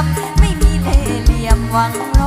ยม ไม่มีเลเหลี่ยมหวัง